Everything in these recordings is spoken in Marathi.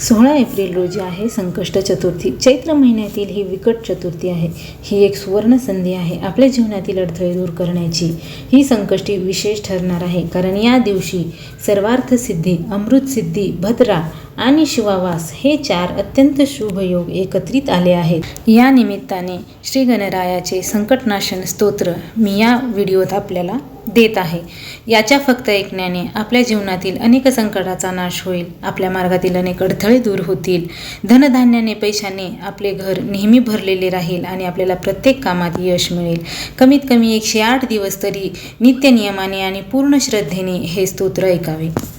सोळा एप्रिल रोजी आहे संकष्ट चतुर्थी. चैत्र महिन्यातील ही विकट चतुर्थी आहे. ही एक सुवर्ण संधी आहे. आपल्या जीवनातील अडथळे दूर करण्याची ही संकष्टी विशेष ठरणार आहे. कारण या दिवशी सर्वार्थ सिद्धी अमृत सिद्धी भद्रा आणि शिवावास हे चार अत्यंत शुभ योग एकत्रित आले आहेत. या निमित्ताने श्री गणरायाचे संकटनाशन स्तोत्र मी या व्हिडिओत आपल्याला देत आहे. याच्या फक्त ऐकण्याने आपल्या जीवनातील अनेक संकटाचा नाश होईल. आपल्या मार्गातील अनेक अडथळे दूर होतील. धनधान्याने पैशाने आपले घर नेहमी भरलेले राहील आणि आपल्याला प्रत्येक कामात यश मिळेल. कमीत कमी एकशे आठ दिवस तरी नित्यनियमाने आणि पूर्ण श्रद्धेने हे स्तोत्र ऐकावे.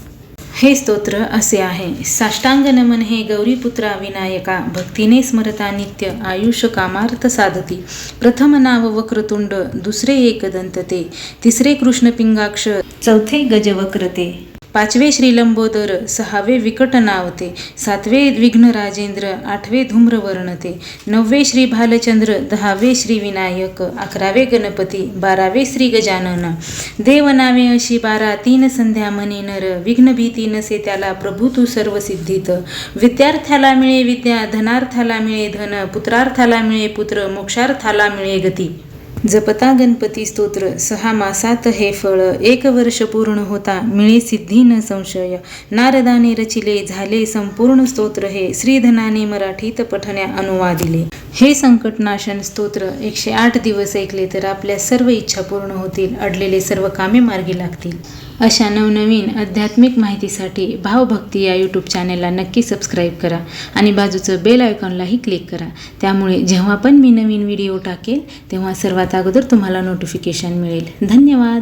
हे स्तोत्र असे आहे. साष्टांग नमन हे गौरीपुत्रा विनायका भक्तीने स्मरता नित्य आयुष्य कामार्थ साधती. प्रथम नाव वक्रतुंड दुसरे एकदंत ते तिसरे कृष्ण पिंगाक्ष चौथे गजवक्रते. पाचवे श्रीलंबोदर सहावे विकट नावते सातवे विघ्न राजेंद्र आठवे धूम्रवर्णते नववे श्री भालचंद्र दहावे श्री विनायक अकरावे गणपती बारावे श्री गजानन. देव नावे अशी बारा तीन संध्या मनी नर विघ्न भीती नसे त्याला प्रभू तू सर्व सिद्धीत विद्यार्थ्याला मिळे विद्या धनार्थाला मिळे धन पुत्रार्थाला मिळे पुत्र मोक्षार्थाला मिळे गती. जपता गणपती स्तोत्र सहा मासात हे फळ एक वर्ष पूर्ण होता मिळे सिद्धी न संशय. नारदाने रचिले झाले संपूर्ण स्तोत्र हे श्रीधनाने मराठीत पठण्या अनुवादिले. हे संकटनाशन स्तोत्र एकशे आठ दिवस ऐकले तर आपल्या सर्व इच्छा पूर्ण होतील अडलेले सर्व कामे मार्गी लागतील. अशा नवनवीन आध्यात्मिक माहितीसाठी भावभक्ती या यूट्यूब चॅनेलला नक्की सबस्क्राईब करा आणि बाजूचं बेल आयकॉनलाही क्लिक करा. त्यामुळे जेव्हा पण मी नवीन व्हिडिओ टाकेल तेव्हा सर्वात अगोदर तुम्हाला नोटिफिकेशन मिळेल. धन्यवाद!